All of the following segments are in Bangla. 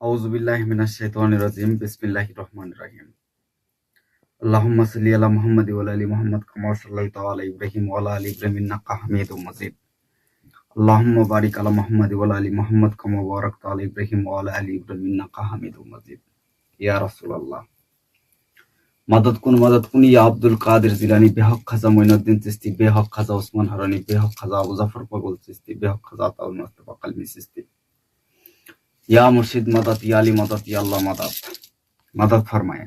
আউজুবিল্লাহ মিনাশ শাইতানির রাজিম বিসমিল্লাহির রহমানির রহিম আল্লাহুম্মা সাল্লি আলা মুহাম্মাদ ওয়া আলা আলি মুহাম্মাদ কামা সাল্লাইতা আলা ইব্রাহিম ওয়া আলা আলি ইব্রাহিম ইন্নাকা হামিদুম মাজিদ আল্লাহুম্মা বারিক আলা মুহাম্মাদ ওয়া আলা আলি মুহাম্মাদ কামা বারাকতা আলা ইব্রাহিম ওয়া আলা আলি ইব্রাহিম ইন্নাকা হামিদুম মাজিদ ইয়া রাসূলুল্লাহ মাদদ কুন মাদদ কুন ইয়া আব্দুল কাদের জিলানী বেহক খাজা মঈনুদ্দিন চিশতি বেহক খাজা ওসমান হারানি বেহক খাজা আবু জাফর পাগল চিশতি বেহক খাজা আতাউল মুস্তাফা কালমি চিশতি ইয়া মুর্শিদ মাদাত, ইয়া আলী মাদাত, ইয়া আল্লাহ মাদাত। মাদাত ফরমায়।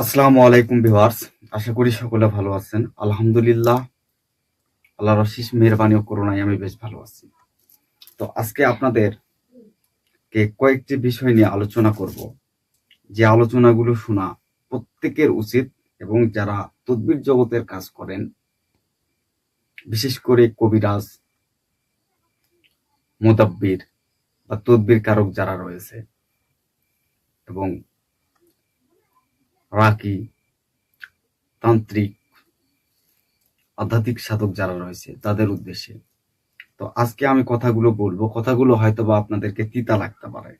আসসালামু আলাইকুম ভিউয়ার্স, আশা করি সকলে ভালো আছেন। আলহামদুলিল্লাহ, আল্লাহর অশেষ মেহরবানি ও করুণায় আমি বেশ ভালো আছি। তো আজকে আপনাদের কে কয়েকটি বিষয় নিয়ে আলোচনা করব। যে আলোচনাগুলো শোনা প্রত্যেকের উচিত এবং যারা তদ্বির জগতের কাজ করেন, বিশেষ করে কবিরাজ, মোদাব্বির বা তদ্বির কারক যারা রয়েছে এবং রাকি, তান্ত্রিক, আধ্যাত্মিক সাধক যারা রয়েছে, তাদের উদ্দেশ্যে। তো আজকে আমি কথাগুলো বলব। কথাগুলো হয়তো বা আপনাদেরকে তিতা লাগতে পারে।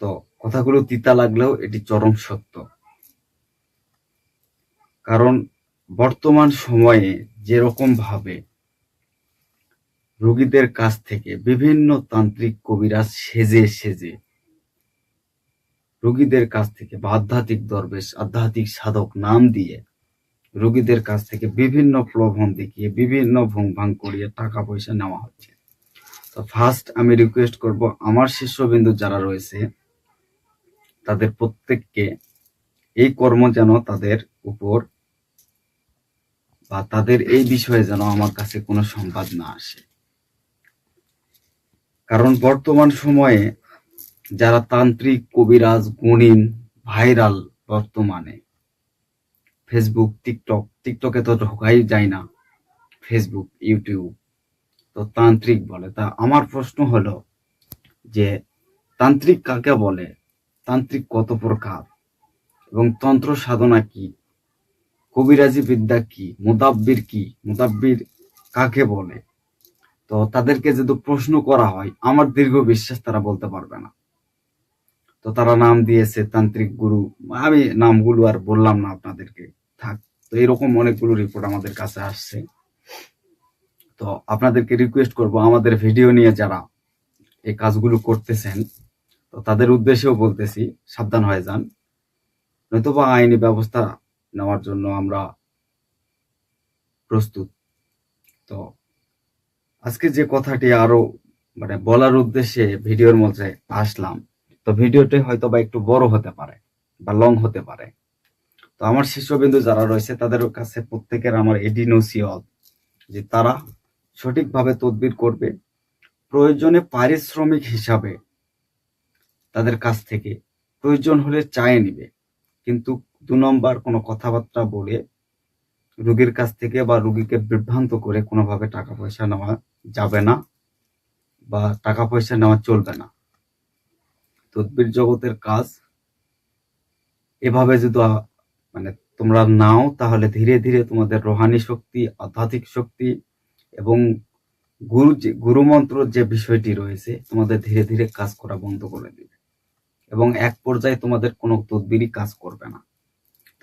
তো কথাগুলো তিতা লাগলেও এটি চরম সত্য। কারণ বর্তমান সময়ে যেরকম ভাবে রোগীদের কাছ থেকে বিভিন্ন তান্ত্রিক কবিরাজ সেজে সেজে রোগীদের কাছ থেকে বা আধ্যাত্মিক দরবেশ, আধ্যাত্মিক সাধক নাম দিয়ে রোগীদের কাছ থেকে বিভিন্ন প্রলোভন দেখিয়ে বিভিন্ন ভুং ভাং করিয়ে টাকা পয়সা নেওয়া হচ্ছে। তো ফার্স্ট আমি রিকোয়েস্ট করব আমার শিষ্যবিন্দু যারা রয়েছে, তাদের প্রত্যেককে এই কর্ম যেন তাদের উপর বা তাদের এই বিষয়ে যেন আমার কাছে কোনো সংবাদ না আসে। কারণ বর্তমান সময়ে যারা তান্ত্রিক, কবিরাজ, গুণিন, ভাইরাল বর্তমানে ফেসবুক টিকটক টিকটকে তো ঢোকাই যায় না ফেসবুক ইউটিউব তো তান্ত্রিক বলে। তা আমার প্রশ্ন হলো যে তান্ত্রিক কাকে বলে? তান্ত্রিক কত প্রকার? এবং তন্ত্র সাধনা কি? কবিরাজি বিদ্যা কি? মুদাব্বির কি? মুদাব্বির কাকে বলে? তো তাদেরকে যদি প্রশ্ন করা হয়, আমার দীর্ঘ বিশ্বাস তারা বলতে পারবে না। তো তারা নাম দিয়েছে তান্ত্রিক গুরু। আমি নামগুলো আর বললাম না আপনাদেরকে। থাক, তো এরকম অনেকগুলো রিপোর্ট আমাদের কাছে আসছে। তো আপনাদেরকে রিকোয়েস্ট করব, আমাদের ভিডিও নিয়ে যারা এই কাজগুলো করতেছেন, তো তাদের উদ্দেশ্যেও বলতেছি, সাবধান হয়ে যান। নয়তোবা আইনি ব্যবস্থা নেওয়ার জন্য আমরা প্রস্তুত। তো আজকে যে কথাটি আরও মানে বলার উদ্দেশ্যে ভিডিওর মধ্যে আসলাম, তো ভিডিওটি হয়তো বা একটু বড় হতে পারে বা লং হতে পারে। তো আমার শিষ্যবিন্দু যারা রয়েছে, তাদের কাছে প্রত্যেকের আমার নসিহত যে তারা সঠিকভাবে তদবির করবে, প্রয়োজনে পারিশ্রমিক হিসাবে তাদের কাছ থেকে প্রয়োজন হলে চায়ে নিবে। কিন্তু দু নম্বর কোনো কথাবার্তা বলে রুগীর কাছ থেকে বা রুগীকে বিভ্রান্ত করে কোনোভাবে টাকা পয়সা নেওয়া যাবে না বা টাকা পয়সা নেওয়া চলবে না। তদ্বির জগতের কাজ এভাবে যদি মানে তোমরা নাও, তাহলে ধীরে ধীরে তোমাদের রোহানি শক্তি, আধ্যাত্মিক শক্তি এবং গুরু যে, গুরুমন্ত্র যে বিষয়টি রয়েছে, তোমাদের ধীরে ধীরে কাজ করা বন্ধ করে দিবে এবং এক পর্যায়ে তোমাদের কোনো তদবিরই কাজ করবে না।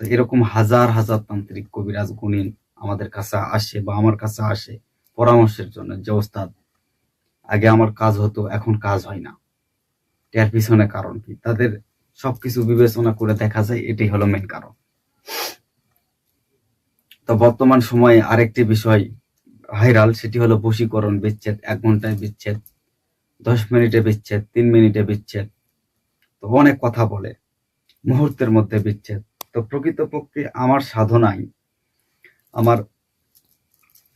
তো এরকম হাজার হাজার তান্ত্রিক কবিরাজ, গুণিন আমাদের কাছে আসে বা আমার কাছে আসে। পরামর্শের জন্য যে, ওস্তাদ, আগে আমার কাজ হতো, এখন কাজ হয় না। এর পিছনে কারণ কি? তাদের সবকিছু বিবেচনা করে দেখা যায় এটি হলো মেন কারণ। তো বর্তমান সময়ে আরেকটি বিষয় ভাইরাল, সেটি হলো বশীকরণ বিচ্ছেদ, এক ঘন্টায় বিচ্ছেদ, দশ মিনিটে বিচ্ছেদ, তিন মিনিটে বিচ্ছেদ। তো অনেক কথা বলে, মুহূর্তের মধ্যে বিচ্ছেদ। তো প্রকৃতপক্ষে আমার সাধনায়, আমার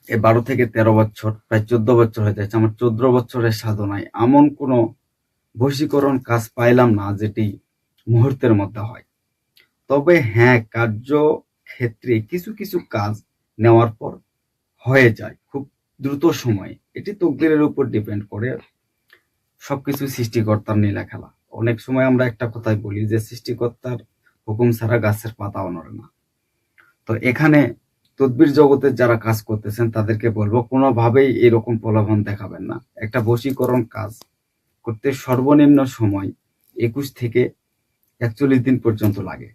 এই বারো থেকে তেরো বছর, প্রায় চোদ্দ বছর হয়ে যাচ্ছে। আমার চোদ্দ বছরের সাধনায় এমন কোনো বশীকরণ কাজ পাইলাম না যেটি মুহূর্তের মধ্যে হয়। তবে হ্যাঁ কার্য ক্ষেত্রে কিছু কিছু কাজ নেওয়ার পর হয়ে যায় খুব দ্রুত সময়ে। এটি তকদিরের উপর ডিপেন্ড করে সবকিছু সৃষ্টিকর্তার নীলা খেলা। অনেক সময় আমরা একটা কথাই বলি যে সৃষ্টিকর্তার হুকুম ছাড়া গাছের পাতাও নড়ে না। তো এখানে তদ্বির জগতের যারা কাজ করতেছেন, তাদেরকে বলব, কোনোভাবেই এরকম প্রলোভন দেখাবেন না। একটা বশীকরণ কাজ করতে সর্বনিম্ন সময় একুশ থেকে একচল্লিশ দিন পর্যন্ত লাগে।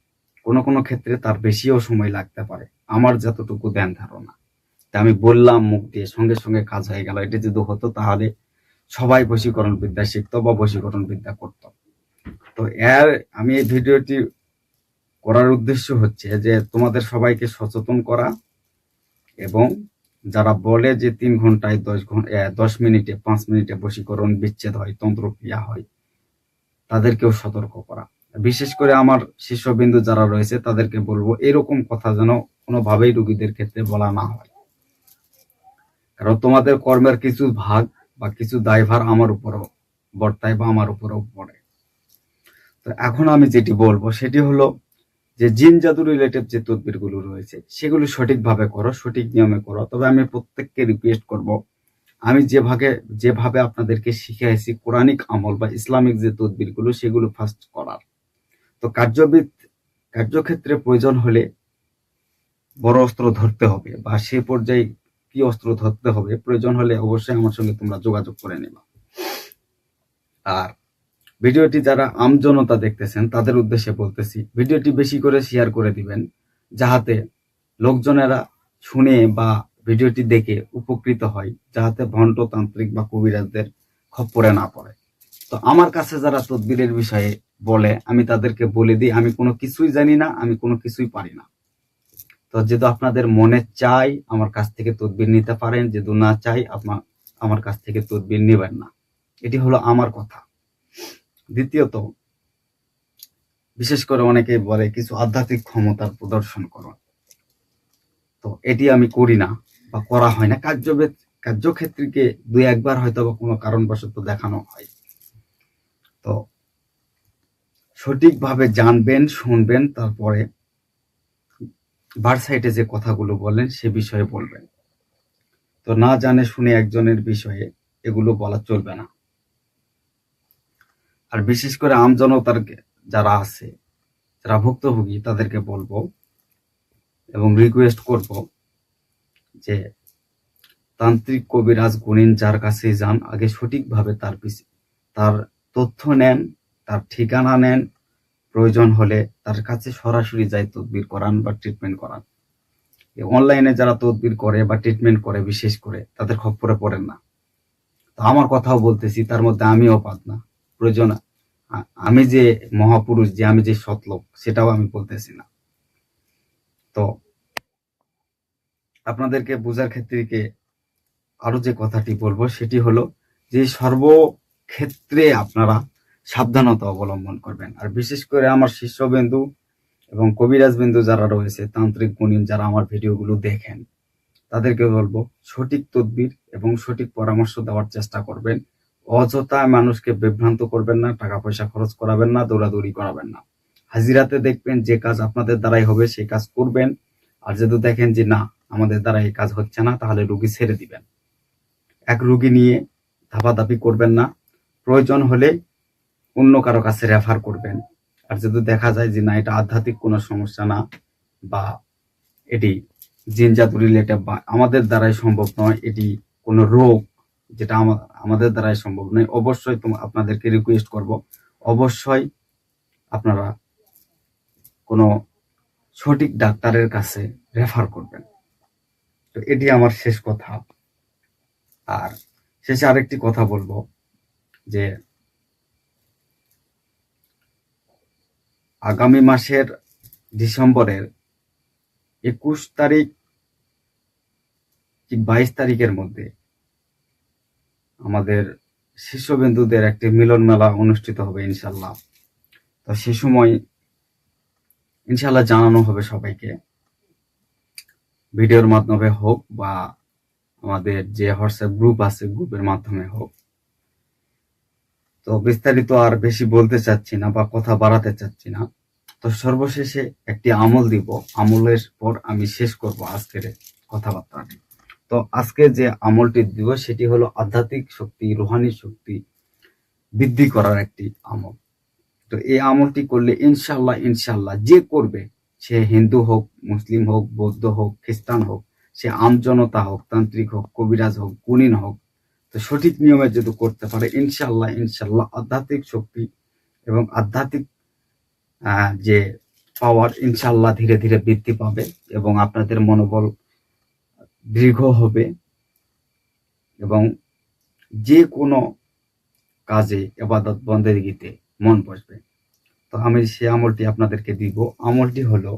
কোনো কোনো ক্ষেত্রে তার বেশিও সময় লাগতে পারে। আমার যতটুকু ধ্যান ধারণা। তা আমি বললাম, মুখ দিয়ে সঙ্গে সঙ্গে কাজ হয়ে গেল। এটা যদি হতো তাহলে সবাই বশীকরণ বিদ্যা শিখতো বা বশীকরণ বিদ্যা করত। তো এর আমি এই ভিডিওটি করার উদ্দেশ্য হচ্ছে যে তোমাদের সবাইকে সচেতন করা এবং যারা বলে যে তিন ঘন্টায় দশ ঘণ্টা দশ মিনিটে, পাঁচ মিনিটে বশীকরণ বিচ্ছেদ হয়, তন্ত্রক্রিয়া হয়, তাদেরকেও সতর্ক করা। বিশেষ করে আমার শিষ্যবিন্দু যারা রয়েছে, তাদেরকে বলব এরকম কথা যেন কোনোভাবেই রোগীদের ক্ষেত্রে বলা না হয়। কারণ তোমাদের কর্মের কিছু ভাগ বা কিছু দায়ভার আমার উপরও বর্তায় বা আমার উপরও পড়ে। তো এখন আমি যেটি বলব, সেটি হলো যে জিন জাদু রিলেটেড যে তদবিরগুলো রয়েছে, সেগুলো সঠিকভাবে করো, সঠিক নিয়মে করো। তবে আমি প্রত্যেককে রিকোয়েস্ট করব, আমি যেভাবে যেভাবে আপনাদেরকে শিখিয়েছি, কোরআনিক আমল বা ইসলামিক যে তদবিরগুলো সেগুলো ফার্স্ট করার। তো কার্যবিদ, কার্যক্ষেত্রে প্রয়োজন হলে বড় অস্ত্র ধরতে হবে বা সে পর্যায়ে কি অস্ত্র ধরতে হবে, প্রয়োজন হলে অবশ্যই আমার সঙ্গে তোমরা যোগাযোগ করে নেবা। আর ভিডিওটি যারা আমজনতা দেখতেছেন, তাদের উদ্দেশ্যে বলতেছি, ভিডিওটি বেশি করে শেয়ার করে দিবেন, যাহাতে লোকজনেরা শুনে বা ভিডিওটি দেখে উপকৃত হয়, যাহাতে ভণ্ডতান্ত্রিক বা কবিরাজদের খপ্পরে না পড়ে। তো আমার কাছে যারা তদবিরের বিষয়ে বলে, আমি তাদেরকে বলে দিই, আমি কোনো কিছুই জানি না, আমি কোনো কিছুই পারি না। তো যেহেতু আপনাদের মনে চাই, আমার কাছ থেকে তদবির নিতে পারেন, যেহেতু না চাই আপনার আমার কাছ থেকে তদবির নেবেন না। এটি হলো আমার কথা। দ্বিতীয়ত, বিশেষ করে অনেকে বলে কিছু আধ্যাত্মিক ক্ষমতার প্রদর্শন করো। তো এটি আমি করি না বা করা হয় না। কার্যবেদ কার্যক্ষেত্রকে দুই একবার হয়তো বা কোনো কারণবশত দেখানো হয়। তো সঠিকভাবে জানবেন, শুনবেন, তারপরে বারসাইটে যে কথাগুলো বলেন সে বিষয়ে বলবেন। তো না জানে শুনে একজনের বিষয়ে এগুলো বলা চলবে না। আর বিশেষ করে আমজনতার যারা আছে, যারা ভুক্তভোগী, তাদেরকে বলব এবং রিকোয়েস্ট করব যে তান্ত্রিক কবিরাজ গুণিন যার কাছে যান, আগে সঠিকভাবে তার তার তথ্য নেন, তার ঠিকানা নেন, প্রয়োজন হলে তার কাছে সরাসরি যাই তদবির করান বা ট্রিটমেন্ট করান। অনলাইনে যারা তদবির করে বা ট্রিটমেন্ট করে বিশেষ করে, তাদের খপ্পরে পড়েন না। তো আমার কথাও বলতেছি, তার মধ্যে আমিও পাত না। প্রয়োজন। আমি যে মহাপুরুষ, যে আমি যে সৎলোক, সেটাও আমি বলতেছি না। তো আপনাদেরকে বোঝার ক্ষেত্রে আরও যে কথাটি বলব, সেটি হলো যে সর্বক্ষেত্রে আপনারা সাবধানতা অবলম্বন করবেন। আর বিশেষ করে আমার শিষ্যবিন্দু এবং কবিরাজ বিন্দু যারা রয়েছে, তান্ত্রিক গুণিন যারা আমার ভিডিওগুলো দেখেন, তাদেরকে বলব সঠিক তদবির এবং সঠিক পরামর্শ দেওয়ার চেষ্টা করবেন। অযথা মানুষকে বিভ্রান্ত করবেন না টাকা পয়সা খরচ করাবেন না, দৌড়াদৌড়ি করাবেন না। হাজিরাতে দেখবেন যে কাজ আপনাদের দ্বারাই হবে, সেই কাজ করবেন। আর যদি দেখেন যে না, আমাদের দ্বারা এই কাজ হচ্ছে না, তাহলে রুগী ছেড়ে দিবেন। এক রুগী নিয়ে ধাপাধাপি করবেন না। প্রয়োজন হলে অন্য কারও কাছে রেফার করবেন। আর যদি দেখা যায় যে না, এটা আধ্যাত্মিক কোনো সমস্যা না, বা এটি জিন জাদু রিলেটেড বা আমাদের দ্বারাই সম্ভব নয়, এটি কোনো রোগ যেটা আমাদের দ্বারাই সম্ভব নয়। অবশ্যই আপনাদেরকে রিকোয়েস্ট করব। অবশ্যই আপনারা কোনো সঠিক ডাক্তারের কাছে রেফার করবেন। তো এটি আমার শেষ কথা। আর শেষে আরেকটি কথা বলব যে, আগামী মাসের ডিসেম্বরের একুশ তারিখ কি বাইশ তারিখের মধ্যে আমাদের শিষ্যবিন্দুদের একটি মিলন মেলা অনুষ্ঠিত হবে ইনশাল্লাহ তো সে সময় ইনশাল্লাহ জানানো হবে সবাইকে। ভিডিওর মাধ্যমে হোক বা আমাদের যে হোয়াটসঅ্যাপ গ্রুপ আছে, গ্রুপের মাধ্যমে হোক। তো বিস্তারিত আর বেশি বলতে চাচ্ছি না বা কথা বাড়াতে চাচ্ছি না। তো সর্বশেষে একটি আমল দিব। আমলের পর আমি শেষ করব আজকের কথাবার্তাটি তো আজকে যে আমলটি দিব সেটি হলো আধ্যাত্মিক শক্তি, রুহানি শক্তি বৃদ্ধি করার একটি আমল। তো এই আমলটি করলে ইনশাল্লাহ ইনশাল্লাহ যে করবে, সে হিন্দু হোক, মুসলিম হোক, বৌদ্ধ হোক, খ্রিস্টান হোক, সে আমজনতা হোক, তান্ত্রিক হোক, কবিরাজ হোক, গুণিন হোক, তো সঠিক নিয়মে যদি করতে পারে ইনশাল্লাহ ইনশাল্লাহ আধ্যাত্মিক শক্তি এবং আধ্যাত্মিক যে পাওয়ার ইনশাল্লাহ ধীরে ধীরে বৃদ্ধি পাবে এবং আপনাদের মনোবল দীর্ঘ হবে এবং যে কোনো কাজে এবাদত বন্দেগীতে মন বসবে। তো আমি সে আমলটি আপনাদেরকে দিব। আমলটি হলো,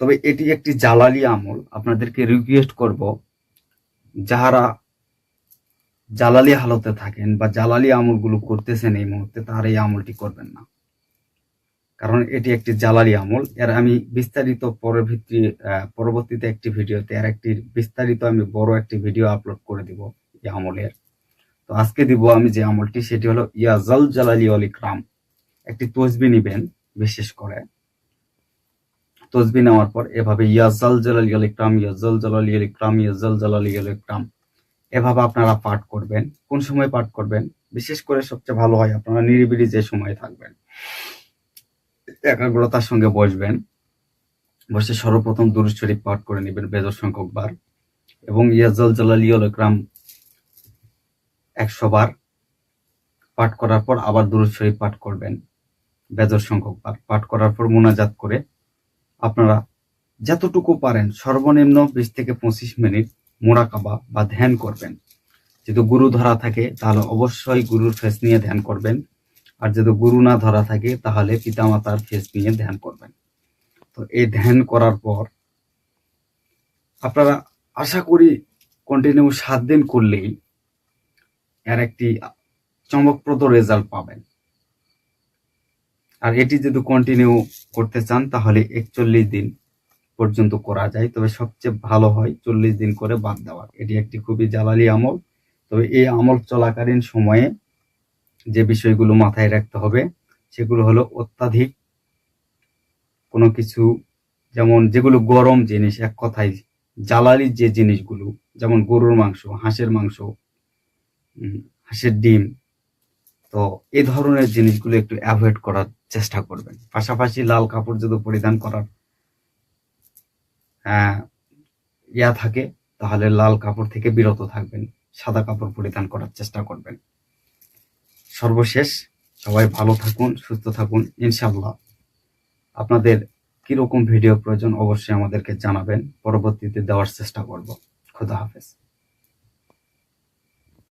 তবে এটি একটি জালালি আমল। আপনাদেরকে রিকোয়েস্ট করব, যাহারা জালালি হালতে থাকেন বা জালালি আমলগুলো করতেছেন এই মুহূর্তে তার এই আমলটি করবেন না। কারণ এটি একটি জালালি আমল। এর আমি বিস্তারিত পরবর্তী পরবর্তীতে একটি ভিডিওতে এর একটি বিস্তারিত আমি বড় একটি ভিডিও আপলোড করে দিব এই আমলের। তো আজকে দিব আমি যে আমলটি, সেটি হলো ইয়াজাল জালালি অল ইকরাম। একটি তসবি নিবেন, বিশেষ করে। তসবি নেওয়ার পর এভাবে ইয়াজাল জালালি অল ইকরাম ইয়াজাল জালালি অল ইকরাম ইয়াজাল জালালি অল ইকরাম। এভাবে আপনারা পাঠ করবেন, কোন সময় পাঠ করবেন, বিশেষ করে সবচেয়ে ভালো হয় আপনারা নিরিবিলি যে সময় থাকবেন। একাগ্রতার সঙ্গে বসবেন। বসে সর্বপ্রথম দুরুদ শরীফ পাঠ করে নেবেন বেজর সংখ্যক বার। এবং ইয়াজল জালালি অল ইকরাম একশো বার পাঠ করার পর আবার দুরুদ শরীফ পাঠ করবেন বেজর সংখ্যক বার। পাঠ করার পর মোনাজাত করে আপনারা যতটুকু পারেন সর্বনিম্ন বিশ থেকে পঁচিশ মিনিট মোরাকাবা বা ধ্যান করবেন। যদি গুরু ধরা থাকে, তাহলে অবশ্যই গুরুর ফেস নিয়ে ধ্যান করবেন। আর যদি গুরু না ধরা থাকে, তাহলে পিতামাতার ফেস নিয়ে ধ্যান করবেন। তো এই ধ্যান করার পর আপনারা আশা করি কন্টিনিউ সাত দিন করলেই এর একটি চমকপ্রদ রেজাল্ট পাবেন। আর এটি যদি কন্টিনিউ করতে চান, তাহলে একচল্লিশ দিন পর্যন্ত করা যায়। তবে সবচেয়ে ভালো হয় চল্লিশ দিন করে বাদ দেওয়ার। এটি একটি খুবই জ্বালালি আমল। তবে এই আমল চলাকালীন সময়ে যে বিষয়গুলো মাথায় রাখতে হবে সেগুলো হলো অত্যাধিক কোনো কিছু যেমন যেগুলো গরম জিনিস এক কথায় জ্বালালি যে জিনিসগুলো যেমন গরুর মাংস হাঁসের মাংস হাঁসের ডিম তো এই ধরনের জিনিসগুলো একটু অ্যাভয়েড করার চেষ্টা করবেন। পাশাপাশি লাল কাপড় যদি পরিধান করার আহ, ইয়া থাকে তাহলে লাল কাপড় থেকে বিরত থাকবেন সাদা কাপড় পরিধান করার চেষ্টা করবেন। সর্বশেষ। সবাই ভালো থাকুন, সুস্থ থাকুন ইনশাল্লাহ আপনাদের কীরকম ভিডিও প্রয়োজন অবশ্যই আমাদেরকে জানাবেন। পরবর্তীতে দেওয়ার চেষ্টা করব। খোদা হাফেজ।